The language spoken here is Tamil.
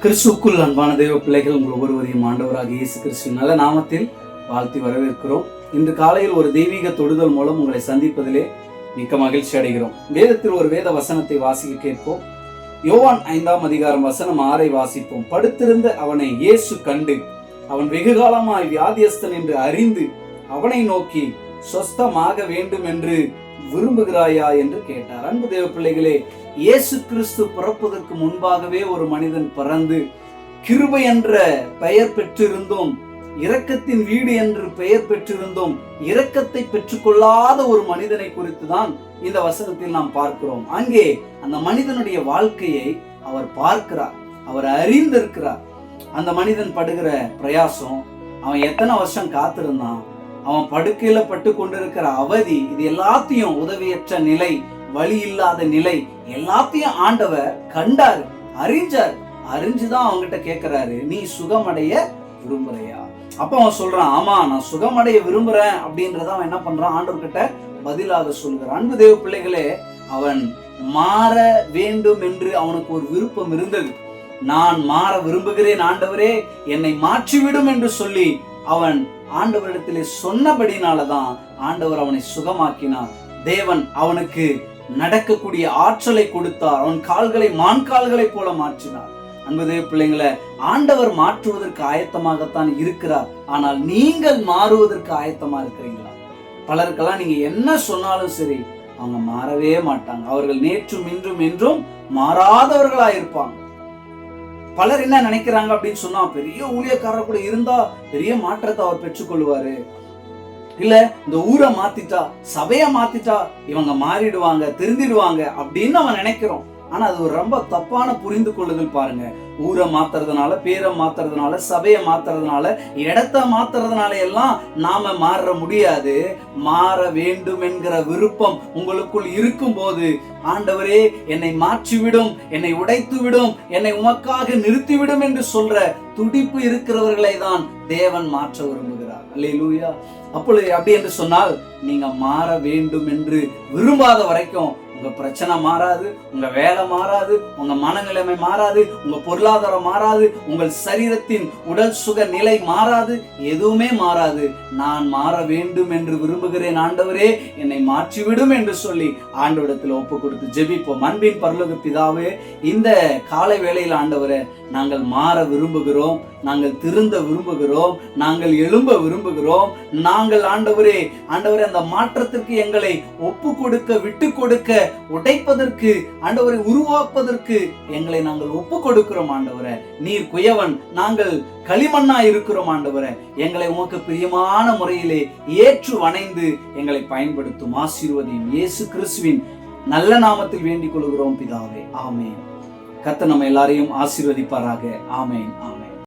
கிறிஸ்துக்குள் அன்பான தெய்வ பிள்ளைகள் உங்கள் ஒவ்வொருவரையும் ஆண்டவராக இயேசு கிறிஸ்து நல்ல நாமத்தில் வாழ்த்தி வரவேற்கிறோம். இன்று காலையில் ஒரு தெய்வீக தொடுதல் மூலம் உங்களை சந்திப்பதிலே மிக்க மகிழ்ச்சி அடைகிறோம். வேதத்தில் ஒரு வேத வசனத்தை வாசிக்க கேட்போம். யோவான் ஐந்தாம் அதிகாரம் வசனம் ஆறை வாசிப்போம். படுத்திருந்த அவனை இயேசு கண்டு அவன் வெகுகாலமாய் வியாதியஸ்தன் என்று அறிந்து அவனை நோக்கி சொஸ்தமாக வேண்டும் என்று விரும்புகிறாயா என்று கேட்டார். அன்பு தேவ பிள்ளைகளே இயேசு கிறிஸ்து பிறப்பதற்கு முன்பாகவே ஒரு மனிதன் பிறந்து கிருபை என்ற பெயர் பெற்றிருந்தோம் இரக்கத்தின் வீடு என்று பெயர் பெற்றிருந்தோம் இரக்கத்தை பெற்றுக்கொள்ளாத ஒரு மனிதனை குறித்து தான் இந்த வசனத்தில் நாம் பார்க்கிறோம். அங்கே அந்த மனிதனுடைய வாழ்க்கையை அவர் பார்க்கிறார் அவர் அறிந்திருக்கிறார். அந்த மனிதன் படுகிற பிரயாசம் அவன் எத்தனை வருஷம் காத்திருந்தான் அவன் படுக்கையில பட்டு கொண்டிருக்கிற அவதி இது எல்லாத்தையும் உதவியற்ற நிலை வழி இல்லாத நிலை எல்லாத்தையும் ஆண்டவர் கண்டார் அறிஞ்சார். அறிஞ்சுதான் அவங்ககிட்ட கேட்கிறாரு நீ சுகமடைய விரும்புறையா? அப்ப அவன் சொல்றான் ஆமா நான் சுகமடைய விரும்புறேன். அப்படின்றத அவன் என்ன பண்றான்? ஆண்டவர்கிட்ட பதிலாக சொல்கிறான் அன்பு தேவ பிள்ளைகளே அவன் மாற வேண்டும் என்று அவனுக்கு ஒரு விருப்பம் இருந்தது. நான் மாற விரும்புகிறேன் ஆண்டவரே என்னை மாற்றிவிடும் என்று சொல்லி அவன் ஆண்டவரிடத்திலே சொன்னபடினாலதான் ஆண்டவர் அவனை சுகமாக்கினார். தேவன் அவனுக்கு நடக்கக்கூடிய ஆற்றலை கொடுத்தார். அவன் கால்களை மான் கால்களை போல மாற்றினார். அன்பதே பிள்ளைங்களை ஆண்டவர் மாற்றுவதற்கு ஆயத்தமாகத்தான் இருக்கிறார். ஆனால் நீங்கள் மாறுவதற்கு ஆயத்தமா இருக்கிறீங்களா? பலருக்கெல்லாம் நீங்க என்ன சொன்னாலும் சரி அவங்க மாறவே மாட்டாங்க. அவர்கள் நேற்றும் இன்றும் என்றும் மாறாதவர்களா இருப்பாங்க பலர் என்ன நினைக்கிறாங்க அப்படின்னு சொன்னா பெரிய ஊழியக்காரர் கூட இருந்தா பெரிய மாற்றத்தை அவர் பெற்றுக்கொள்வாரு. இல்ல இந்த ஊரை மாத்திட்டா சபைய மாத்திட்டா இவங்க மாறிடுவாங்க திருந்திடுவாங்க அப்படின்னு அவன் நினைக்கிறோம். ஆனா அது ஒரு ரொம்ப தப்பான புரிந்து கொள்ளுதல் பாருங்க. ஊரை மாத்துறதுனால பேரை மாத்துறதுனால சபையை மாத்துறதுனால இடத்த மாத்துறதுனால எல்லாம் நாம மாற முடியாது. மாற வேண்டும் என்கிற விருப்பம் உங்களுக்குள் இருக்கும் போது ஆண்டவரே என்னை மாற்றிவிடும் என்னை உடைத்து விடும் என்னை உமக்காக நிறுத்திவிடும் என்று சொல்ற துடிப்பு இருக்கிறவர்களை தான் தேவன் மாற்ற விரும்புகிறார். அல்லேலூயா அப்பொழுது அப்படி என்று சொன்னால் நீங்க மாற வேண்டும் என்று விரும்பாத வரைக்கும் உங்க பிரச்சனை மாறாது உங்க வேலை மாறாது உங்க மனநிலைமை மாறாது உங்க பொருளாதாரம் மாறாது உங்கள் சரீரத்தின் உடல் சுக நிலை மாறாது எதுவுமே மாறாது. நான் மாற வேண்டும் என்று விரும்புகிறேன் ஆண்டவரே என்னை மாற்றிவிடும் என்று சொல்லி ஆண்டவரிடத்தில் ஒப்பு கொடுத்து ஜெபிப்போம். அன்பின் பரலோக பிதாவே இந்த காலை வேளையில் ஆண்டவரே நாங்கள் மாற விரும்புகிறோம் நாங்கள் திருந்த விரும்புகிறோம் நாங்கள் எழும்ப விரும்புகிறோம் நாங்கள் ஆண்டவரே ஆண்டவரே அந்த மாற்றத்திற்கு எங்களை ஒப்பு கொடுக்க விட்டு கொடுக்க உடைப்பதற்கு ஆண்டவரை உருவாக்குவதற்கு எங்களை நாங்கள் ஒப்பு கொடுக்கிறோம் ஆண்டவரை. நீர் குயவன் நாங்கள் களிமண்ணா இருக்கிறோம் ஆண்டவரை. எங்களை உமக்கு பிரியமான முறையிலே ஏற்று வணைந்து எங்களை பயன்படுத்தும் ஆசீர்வதியும் இயேசு கிறிஸ்துவின் நல்ல நாமத்தில் வேண்டிக் கொள்கிறோம் பிதாவே. ஆமேன். கத்த நம்ம எல்லாரையும் ஆசீர்வதிப்பாராக. ஆமேன் ஆமேன்.